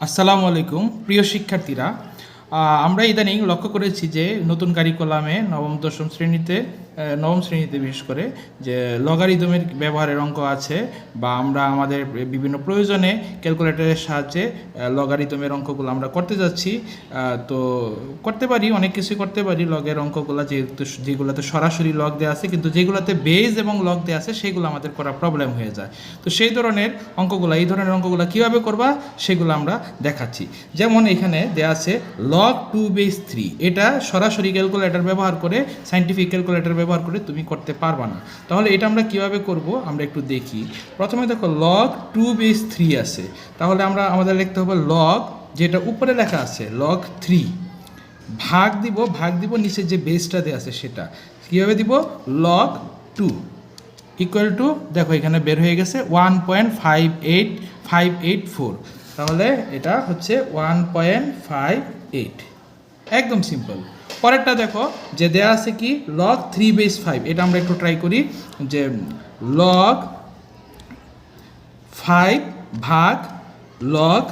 আসসালামু আলাইকুম প্রিয় শিক্ষার্থীরা। আমরা ইদানিং লক্ষ্য করেছি যে নতুন কারিকুলামে নবম দশম শ্রেণীতে নবম শ্রেণীতে বিশেষ করে যে লগারিদমের ব্যবহারের অঙ্ক আছে বা আমরা আমাদের বিভিন্ন প্রয়োজনে ক্যালকুলেটরের সাহায্যে লগারিদমের অঙ্কগুলো আমরা করতে যাচ্ছি। তো করতে পারি, অনেক কিছুই করতে পারি। লগের অঙ্কগুলো যেহেতু, যেগুলোতে সরাসরি লগ দেওয়া আছে, কিন্তু যেগুলোতে বেজ এবং লগ দেওয়া আছে, সেগুলো আমাদের করা প্রবলেম হয়ে যায়। তো সেই ধরনের অঙ্কগুলো, এই ধরনের অঙ্কগুলো কীভাবে করবা, সেগুলো আমরা দেখাচ্ছি। যেমন এখানে দেওয়া আছে লগ টু বেস থ্রি এটা সরাসরি ক্যালকুলেটর ব্যবহার করে সাইন্টিফিক ক্যালকুলেটর ব্যবহার করে তুমি করতে পারবা না। তাহলে এটা আমরা কীভাবে করব? আমরা একটু দেখি। প্রথমে দেখো লগ টু বেস থ্রি আছে। তাহলে আমরা আমাদের লিখতে হবে লগ যেটা উপরে লেখা আছে লগ থ্রি ভাগ দিব ভাগ দিব নিচে যে বেসটা দেওয়া আছে সেটা। কীভাবে দিব? লগ টু ইকুয়াল টু দেখো এখানে বের হয়ে গেছে one point five eight five eight four তাহলে এটা হচ্ছে ওয়ান পয়েন্ট ফাইভ এইট একদম সিম্পল পরেরটা দেখো, যে দেয়া আছে কি? লগ থ্রি বেস ফাইভ এটা আমরা একটু ট্রাই করি, যে লগ ফাইভ ভাগ লগ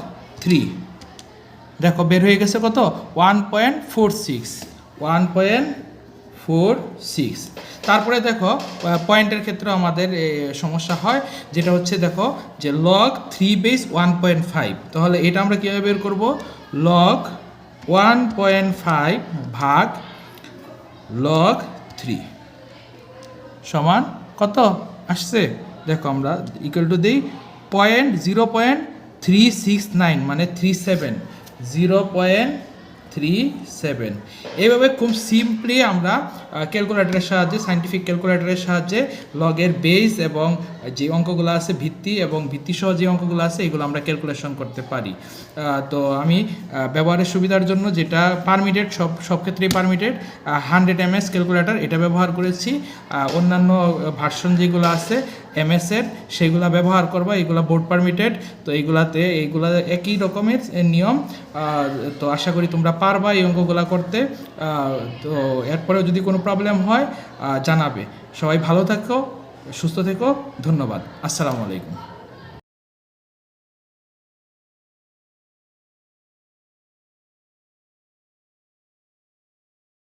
থ্রি দেখো, বের হয়ে গেছে কত? One point four six one point four six তারপরে দেখো পয়েন্টের ক্ষেত্রে আমাদের সমস্যা হয়, যেটা হচ্ছে দেখো, যে log three base one point five তাহলে এটা আমরা কীভাবে বের করব? লগ ওয়ান পয়েন্ট ফাইভ ভাগ লগ থ্রি সমান কত? আসছে? দেখো আমরা ইকুয়াল টু দিই point zero point three six nine মানে three seven zero point three seven এইভাবে খুব সিম্পলি আমরা ক্যালকুলেটরের সাহায্যে সাইন্টিফিক ক্যালকুলেটরের সাহায্যে লগের বেস এবং যে অঙ্কগুলো আছে, ভিত্তি এবং ভিত্তিসহ যে অঙ্কগুলো আছে, এগুলো আমরা ক্যালকুলেশন করতে পারি। তো আমি ব্যবহারের সুবিধার জন্য যেটা পারমিটেড সব সব ক্ষেত্রেই permitted hundred M S calculator এটা ব্যবহার করেছি। অন্যান্য ভার্সন যেগুলো আছে এমএস এর, সেগুলা ব্যবহার করবা, এগুলা বোর্ড পারমিটেড তো এইগুলাতে এইগুলা একই রকমের নিয়ম তো আশা করি তোমরা পারবা এই অঙ্কগুলা করতে তো এরপরেও যদি কোনো প্রবলেম হয় জানাবে। সবাই ভালো থাকো, সুস্থ থেকো, ধন্যবাদ। আসসালামু আলাইকুম।